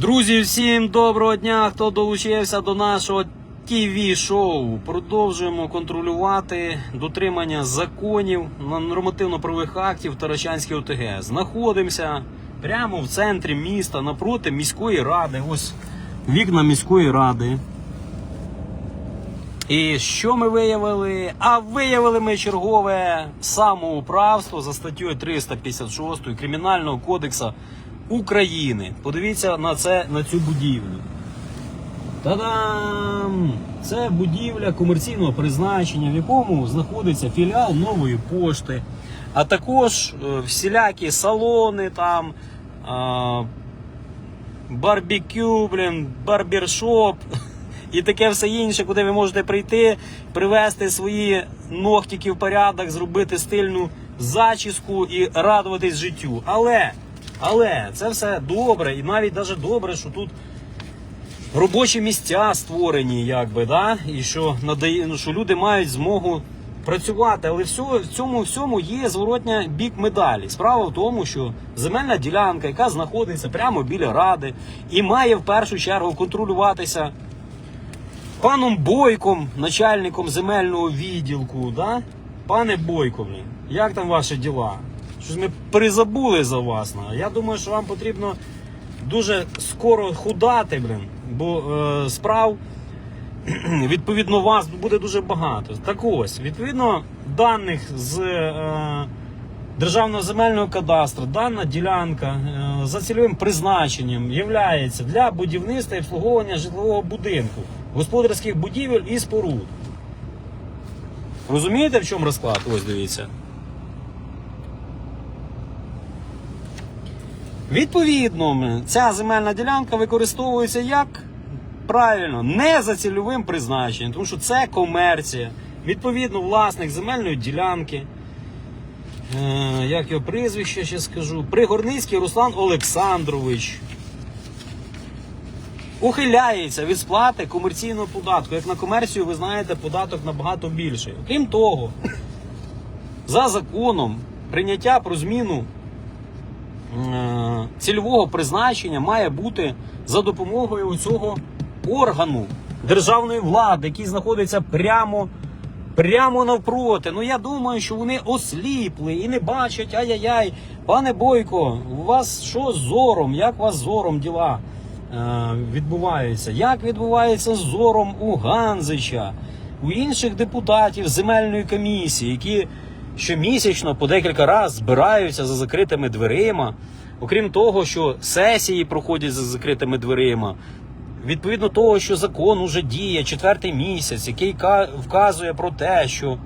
Друзі, всім доброго дня! Хто долучився до нашого tv шоу Продовжуємо контролювати дотримання законів нормативно-правових актів Таращанській ОТГ. Знаходимося прямо в центрі міста напроти міської ради. Ось вікна міської ради. І що ми виявили? А виявили ми чергове самоуправство за статтею 356 Кримінального кодексу України. Подивіться на це на цю будівлю. Та-дам! Це будівля комерційного призначення, в якому знаходиться філіал нової пошти, а також е, всілякі салони там. а, барбекю, блін, барбершоп і таке все інше, куди ви можете прийти, привести свої ногтики в порядок, зробити стильну зачіску і радуватись життю. Але, але це все добре, і навіть даже добре, що тут робочі місця створені, якби, да? і що надає, що люди мають змогу працювати. Але все, в цьому всьому є зворотня бік медалі. Справа в тому, що земельна ділянка, яка знаходиться прямо біля ради, і має в першу чергу контролюватися паном Бойком, начальником земельного відділку. Да? Пане Бойко, як там ваші діла? Щось ми призабули за вас. Я думаю, що вам потрібно дуже скоро худати, блін, бо е, справ відповідно вас буде дуже багато. Так ось, відповідно даних з е, Державного земельного кадастру, дана ділянка е, за цільовим призначенням є для будівництва і обслуговування житлового будинку, господарських будівель і споруд. Розумієте, в чому розклад? Ось дивіться. Відповідно, ця земельна ділянка використовується як правильно, не за цільовим призначенням, тому що це комерція. Відповідно, власник земельної ділянки. Е, як його прізвище ще скажу? Пригорницький Руслан Олександрович. Ухиляється від сплати комерційного податку. Як на комерцію, ви знаєте, податок набагато більший. Крім того, за законом прийняття про зміну цільового призначення має бути за допомогою цього органу державної влади, який знаходиться прямо, прямо навпроти. Ну я думаю, що вони осліпли і не бачать. Ай-яй-яй, пане Бойко, у вас що з зором? Як у вас з зором діла е, відбуваються? Як відбувається з зором у Ганзича, у інших депутатів земельної комісії, які щомісячно по декілька разів збираються за закритими дверима. Окрім того, що сесії проходять за закритими дверима, відповідно того, що закон уже діє четвертий місяць, який вказує про те, що.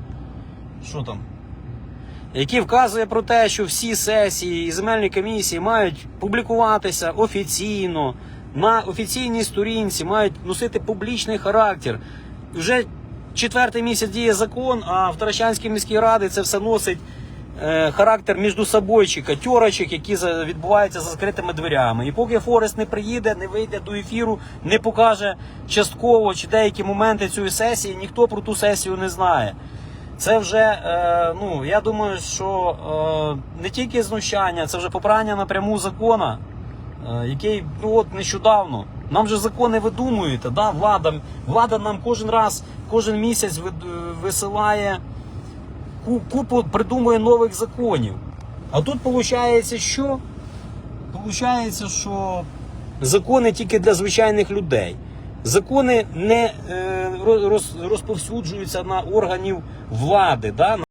Що там? Який вказує про те, що всі сесії і земельні комісії мають публікуватися офіційно, на офіційній сторінці, мають носити публічний характер. Вже четвертий місяць діє закон, а в Таращанській міській раді це все носить е, характер міждусобойчика, тьорочок, які за- відбуваються за закритими дверями. І поки Форест не приїде, не вийде до ефіру, не покаже частково чи деякі моменти цієї сесії, ніхто про ту сесію не знає. Це вже, е, ну я думаю, що е, не тільки знущання, це вже попрання напряму закона, е, який ну от нещодавно. Нам же закони видумуєте, да? влада, влада нам кожен раз, кожен місяць висилає купу придумує нових законів. А тут виходить, що? Получається, що закони тільки для звичайних людей. Закони не е, розповсюджуються на органів влади, да?